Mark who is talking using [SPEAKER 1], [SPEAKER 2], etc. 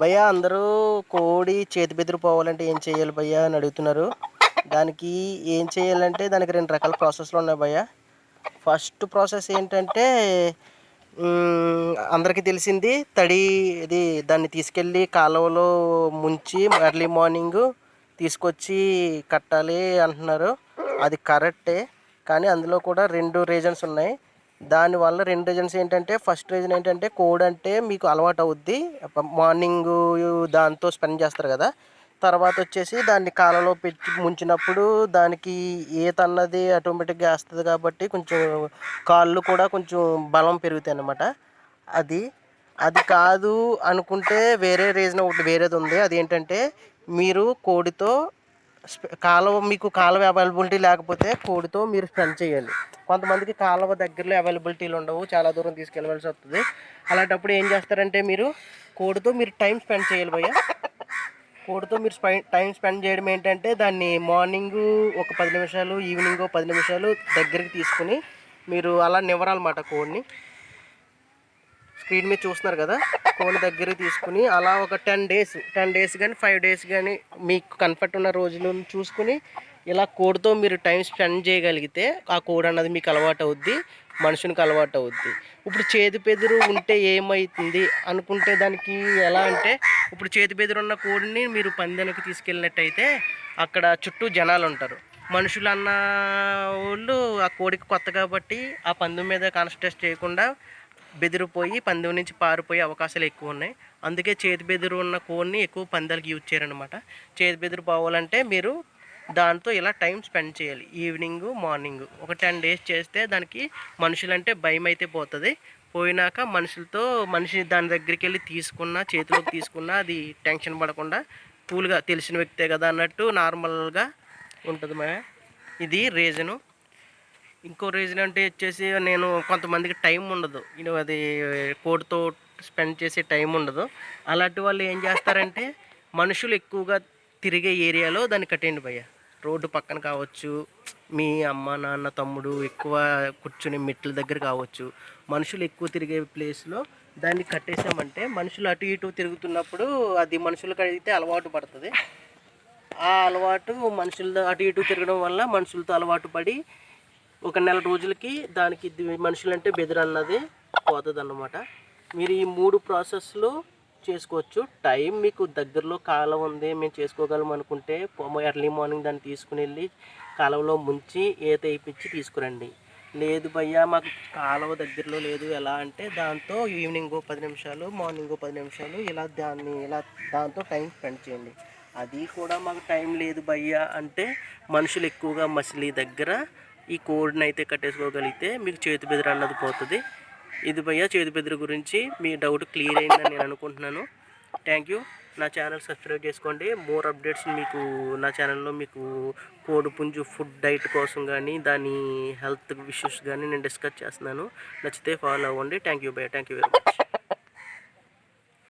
[SPEAKER 1] భయ్యా అందరూ కోడి చేతి బెదిరిపోవాలంటే ఏం చేయాలి భయ్యా అని అడుగుతున్నారు. దానికి ఏం చేయాలంటే దానికి రెండు రకాల ప్రాసెస్లు ఉన్నాయి భయ్యా. ఫస్ట్ ప్రాసెస్ ఏంటంటే అందరికీ తెలిసింది తడి ఇది దాన్ని తీసుకెళ్ళి కాలువలో ముంచి ఎర్లీ మార్నింగ్ తీసుకొచ్చి కట్టాలి అంటున్నారు. అది కరెక్టే కానీ అందులో కూడా రెండు రీజన్స్ ఉన్నాయి. దానివల్ల రెండు రీజన్స్ ఏంటంటే ఫస్ట్ రీజన్ ఏంటంటే కోడ్ అంటే మీకు అలవాటు అవుద్ది. మార్నింగ్ దాంతో స్పెండ్ చేస్తారు కదా. తర్వాత వచ్చేసి దాన్ని కాలలో పెట్టి ముంచినప్పుడు దానికి ఈత అన్నది ఆటోమేటిక్గా వేస్తుంది కాబట్టి కొంచెం కాళ్ళు కూడా కొంచెం బలం పెరుగుతాయి అన్నమాట. అది అది కాదు అనుకుంటే వేరే రీజన్ ఒకటి వేరేది ఉంది. అదేంటంటే మీరు కోడితో కాలువ మీకు కాలువ అవైలబిలిటీ లేకపోతే కోడితో మీరు స్పెండ్ చేయాలి కొంతమందికి కాలువ దగ్గరలో అవైలబిలిటీలు ఉండవు చాలా దూరం తీసుకెళ్ళవలసి వస్తుంది. అలాంటప్పుడు ఏం చేస్తారంటే మీరు కోడితో మీరు టైం స్పెండ్ చేయాలి భయ్య. కోడితో మీరు స్పై టైం స్పెండ్ చేయడం ఏంటంటే దాన్ని మార్నింగ్ ఒక పది నిమిషాలు ఈవినింగ్ పది నిమిషాలు దగ్గరికి తీసుకుని మీరు అలా నివ్వరాలన్నమాట కోడిని. స్క్రీన్ మీద చూస్తున్నారు కదా కోడి దగ్గర తీసుకుని అలా ఒక టెన్ డేస్ టెన్ డేస్ కానీ ఫైవ్ డేస్ కానీ మీకు కంఫర్ట్ ఉన్న రోజులు చూసుకుని ఇలా కోడ్తో మీరు టైం స్పెండ్ చేయగలిగితే ఆ కోడ్ అన్నది మీకు అలవాటు అవుద్ది మనుషునికి అలవాటు అవుద్ది. ఇప్పుడు చేతి పెదురు ఉంటే ఏమవుతుంది అనుకుంటే దానికి ఎలా అంటే ఇప్పుడు చేతి పెదురు ఉన్న కోడిని మీరు పందెనికి తీసుకెళ్ళినట్టయితే అక్కడ చుట్టూ జనాలు ఉంటారు. మనుషులు అన్న వాళ్ళు ఆ కోడికి కొత్త కాబట్టి ఆ పందెం మీద కాన్సన్ట్రేట్ చేయకుండా బెదిరిపోయి పందెం నుంచి పారిపోయే అవకాశాలు ఎక్కువ ఉన్నాయి. అందుకే చేతి బెదిరి ఉన్న కోడిని ఎక్కువ పందాలకు యూజ్ చేయరనమాట చేతి బెదిరి పోవాలంటే మీరు దాంతో ఇలా టైం స్పెండ్ చేయాలి? Evening morning. ఒక టెన్ డేస్ చేస్తే దానికి మనుషులంటే భయం అయితే పోతుంది. పోయినాక మనుషులతో మనిషి దాని దగ్గరికి వెళ్ళి తీసుకున్నా చేతిలోకి తీసుకున్నా అది టెన్షన్ పడకుండా కూల్గా తెలిసిన వ్యక్తే కదా అన్నట్టు నార్మల్గా ఉంటుంది మా ఇది రీజను. ఇంకో రీజన్ అంటే వచ్చేసి నేను కొంతమందికి టైం ఉండదు. నేను అది కోర్టుతో స్పెండ్ చేసే టైం ఉండదు. అలాంటి వాళ్ళు ఏం చేస్తారంటే మనుషులు ఎక్కువగా తిరిగే ఏరియాలో దాన్ని కట్టేయండి భయ్య. రోడ్డు పక్కన కావచ్చు మీ అమ్మ నాన్న తమ్ముడు ఎక్కువ కూర్చునే మెట్ల దగ్గర కావచ్చు. మనుషులు ఎక్కువ తిరిగే ప్లేస్లో దాన్ని కట్టేసామంటే మనుషులు అటు ఇటు తిరుగుతున్నప్పుడు అది మనుషులకు అడిగితే అలవాటు పడుతుంది. ఆ అలవాటు మనుషులతో అటు ఇటు తిరగడం వల్ల మనుషులతో అలవాటు పడి ఒక నెల రోజులకి దానికి మనుషులంటే బెదిరన్నది పోతుంది అన్నమాట మీరు ఈ మూడు ప్రాసెస్లు చేసుకోవచ్చు. టైం మీకు దగ్గరలో కాలం ఉంది మేము చేసుకోగలం అనుకుంటే ఎర్లీ మార్నింగ్ దాన్ని తీసుకుని వెళ్ళి కాలంలో ముంచి ఈత వేయించి తీసుకురండి. లేదు భయ్యా మాకు కాలువ దగ్గరలో లేదు. ఎలా అంటే దాంతో ఈవినింగ్ పది నిమిషాలు మార్నింగ్ పది నిమిషాలు ఇలా దాన్ని ఇలా దాంతో టైం స్పెండ్ చేయండి. అది కూడా మాకు టైం లేదు భయ్యా అంటే మనుషులు ఎక్కువగా మసిలీ దగ్గర ఈ కోడ్ని అయితే కట్టేసుకోగలిగితే మీకు చేతి బెదిరి అన్నది పోతుంది. ఇది భయ్యా చేతి బెదిరి గురించి మీ డౌట్ క్లియర్ అయిందని నేను అనుకుంటున్నాను. థ్యాంక్ యూ నా ఛానల్ సబ్స్క్రైబ్ చేసుకోండి. మోర్ అప్డేట్స్ మీకు నా ఛానల్లో మీకు కోడి పుంజు ఫుడ్ డైట్ కోసం కానీ దాని హెల్త్ ఇష్యూస్ కానీ నేను డిస్కస్ చేస్తున్నాను. నచ్చితే ఫాలో అవ్వండి. థ్యాంక్ యూ భయ్య. Thank you very much